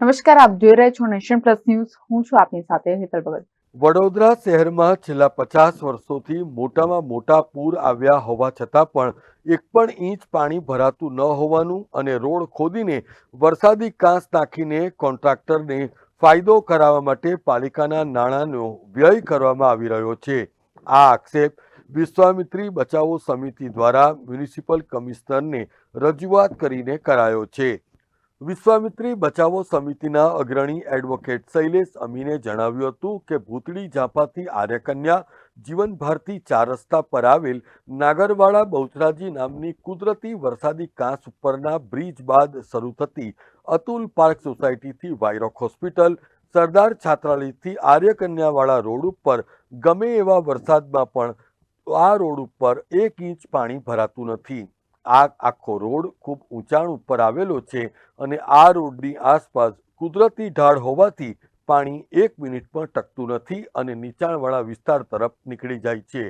નમસ્કાર, આપ જોઈ રહ્યા છો નેશન પ્લસ ન્યૂઝ. હું છું આપની સાથે હેતલ ભગત. વડોદરા શહેરમાં છેલ્લા પચાસ વર્ષોથી મોટામાં મોટા પૂર આવ્યા હોવા છતાં પણ એક પણ ઇંચ પાણી ભરાતું ન હોવાનું અને રોડ ખોદીને વરસાદી કાંસ નાખીને કોન્ટ્રાક્ટરને ફાયદો કરાવવા માટે પાલિકાના નાણાંનો વ્યય કરવામાં આવી રહ્યો છે. આ આક્ષેપ વિશ્વામિત્રી બચાવો સમિતિ દ્વારા મ્યુનિસિપલ કમિશનરને રજૂઆત કરીને કરાયો છે. વિશ્વામિત્રી બચાવો સમિતિના અગ્રણી એડવોકેટ શૈલેષ અમીને જણાવ્યું હતું કે ભૂતળી ઝાંપાથી આર્યકન્યા જીવન ભારતી ચાર રસ્તા પર આવેલ નાગરવાડા બહુચરાજી નામની કુદરતી વરસાદી કાંસ ઉપરના બ્રિજ બાદ શરૂ થતી અતુલ પાર્ક સોસાયટીથી વાયરોક હોસ્પિટલ, સરદાર છાત્રાલયથી આર્યકન્યાવાળા રોડ ઉપર ગમે એવા વરસાદમાં પણ આ રોડ ઉપર એક ઇંચ પાણી ભરાતું નથી. આ આખો રોડ ખૂબ ઊંચાણ ઉપર આવેલો છે અને આ રોડની આસપાસ કુદરતી ઢાળ હોવાથી પાણી એક મિનિટ પણ ટકતું નથી અને નીચાણવાળા વિસ્તાર તરફ નીકળી જાય છે.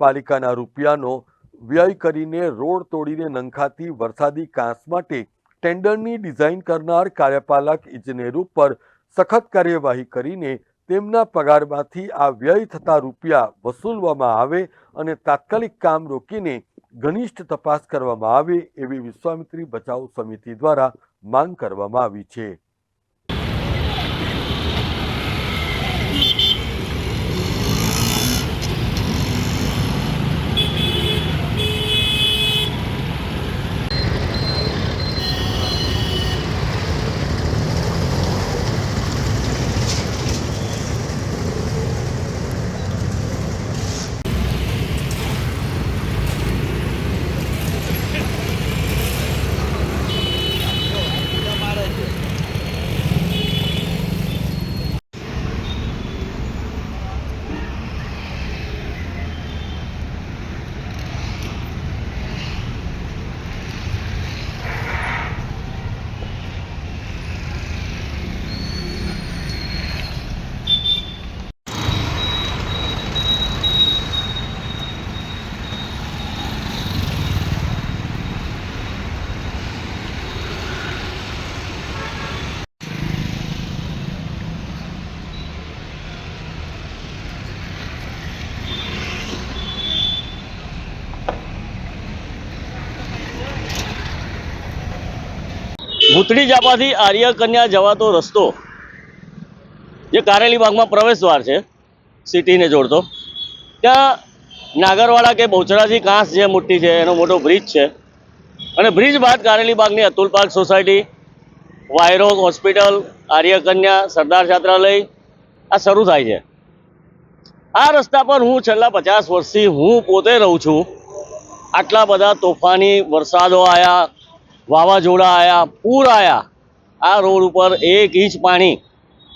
પાલિકાના રૂપિયાનો વ્યય કરીને રોડ તોડીને નંખાતી વરસાદી કાંસ માટે ટેન્ડરની ડિઝાઇન કરનાર કાર્યપાલક ઇજનેર ઉપર સખત કાર્યવાહી કરીને તેમના પગારમાંથી આ વ્યય થતા રૂપિયા વસૂલવામાં આવે અને તાત્કાલિક કામ રોકીને ઘનિષ્ઠ તપાસ કરવામાં આવે એવી વિશ્વામિત્રી બચાવ સમિતિ દ્વારા માંગ કરવામાં આવી છે. ભૂતળી જાપાથી આર્ય કન્યા જવાતો રસ્તો જે કારેલી બાગમાં પ્રવેશદ્વાર છે, સિટીને જોડતો. ત્યાં નાગરવાડા કે બહુચરાજી કાંસ જે મોટી છે, એનો મોટો બ્રિજ છે. અને બ્રિજ બાદ કારેલી બાગની અતુલ પાર્ક સોસાયટી વાયરોગ હોસ્પિટલ આર્ય કન્યા સરદાર છાત્રાલય, આ શરૂ થાય છે. આ રસ્તા પર હું છેલ્લા પચાસ વર્ષથી હું પોતે રહું છું. આટલા બધા તોફાની વરસાદો આવ્યા વાવાઝોડા આવ્યા પૂર આવ્યા આ રોડ ઉપર એક ઇંચ પાણી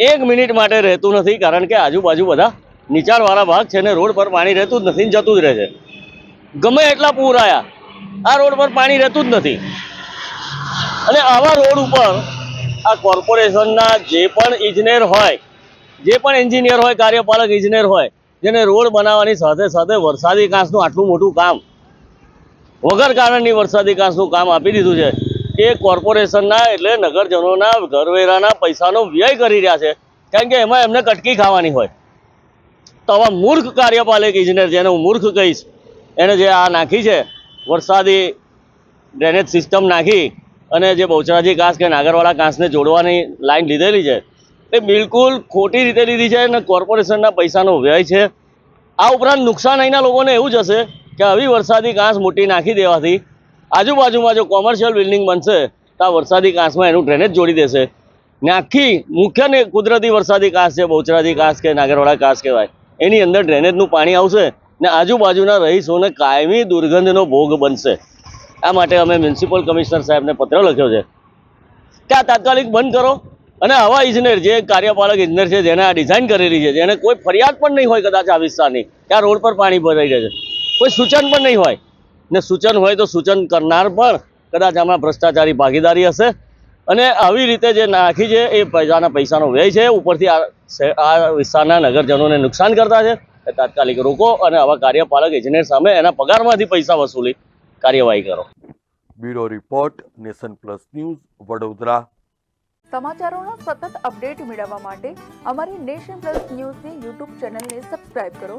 એક મિનિટ માટે રહેતું નથી, કારણ કે આજુબાજુ બધા નીચાણવાળા ભાગ છે ને રોડ પર પાણી રહેતું જ નથી જતું જ રહે છે. ગમે એટલા પૂર આવ્યા આ રોડ પર પાણી રહેતું જ નથી. અને આવા રોડ ઉપર આ કોર્પોરેશનના જે પણ ઇજનેર હોય, જે પણ એન્જિનિયર હોય, કાર્યપાલક ઇજનેર હોય, જેને રોડ બનાવવાની સાથે સાથે વરસાદી કાંસનું આટલું મોટું કામ વગર કારણની વરસાદી કાંસનું કામ આપી દીધું છે. એ કોર્પોરેશનના એટલે નગરજનોના ઘરવેરાના પૈસાનો વ્યય કરી રહ્યા છે. કારણ કે એમાં એમને કટકી ખાવાની હોય. તો આવા મૂર્ખ કાર્યપાલક ઇજનેર જેને હું મૂર્ખ કહીશ. એને જે આ નાખી છે, વરસાદી ડ્રેનેજ સિસ્ટમ નાખી અને જે બહુચરાજી કાંસ કે નાગરવાળા કાંસને જોડવાની લાઈન લીધેલી છે, એ બિલકુલ ખોટી રીતે લીધી છે અને કોર્પોરેશનના પૈસાનો વ્યય છે. આ ઉપરાંત નુકસાન અહીંના લોકોને એવું જ હશે કે આવી વરસાદી કાંસ મોટી નાખી દેવાથી આજુબાજુમાં જો કોમર્શિયલ બિલ્ડિંગ બનશે, તો આ વરસાદી કાંસમાં એનું ડ્રેનેજ જોડી દેશે. ને આખી મુખ્ય ને કુદરતી વરસાદી કાંસ છે, બહુચરાજી કાંસ કે નાગરવાડા કાંસ કહેવાય, એની અંદર ડ્રેનેજનું પાણી આવશે ને આજુબાજુના રહીશોને કાયમી દુર્ગંધનો ભોગ બનશે. આ માટે અમે મ્યુનિસિપલ કમિશનર સાહેબને પત્ર લખ્યો છે કે આ તાત્કાલિક બંધ કરો અને આવા ઇજનેર જે કાર્યપાલક ઇજનેર છે, જેને આ ડિઝાઇન કરેલી છે, જેને કોઈ ફરિયાદ પણ નહીં હોય કદાચ આ વિસ્તારની, કે આ રોડ પર પાણી ભરાઈ રહે છે. કોઈ સૂચન પણ નહીં હોય. ને સૂચન હોય તો સૂચન કરનાર પણ કદાચ આમાં ભ્રષ્ટાચારી ભાગીદારી હશે. અને આવી રીતે જે નાખી છે એ પૈસાના પૈસાનો વ્યય છે ઉપરથી આ આ વિસ્તારના નગરજનોને નુકસાન કરતા છે. એ તાત્કાલિક રોકો અને આવા કાર્યપાલક ઇજનેર સામે એના પગારમાંથી પૈસા વસૂલી કાર્યવાહી કરો. Bureau report nation plus news Vadodara. સમાચારોનો સતત અપડેટ મેળવવા માટે અમારી નેશન પ્લસ ન્યૂઝની યુટ્યુબ ચેનલને સબસ્ક્રાઇબ કરો.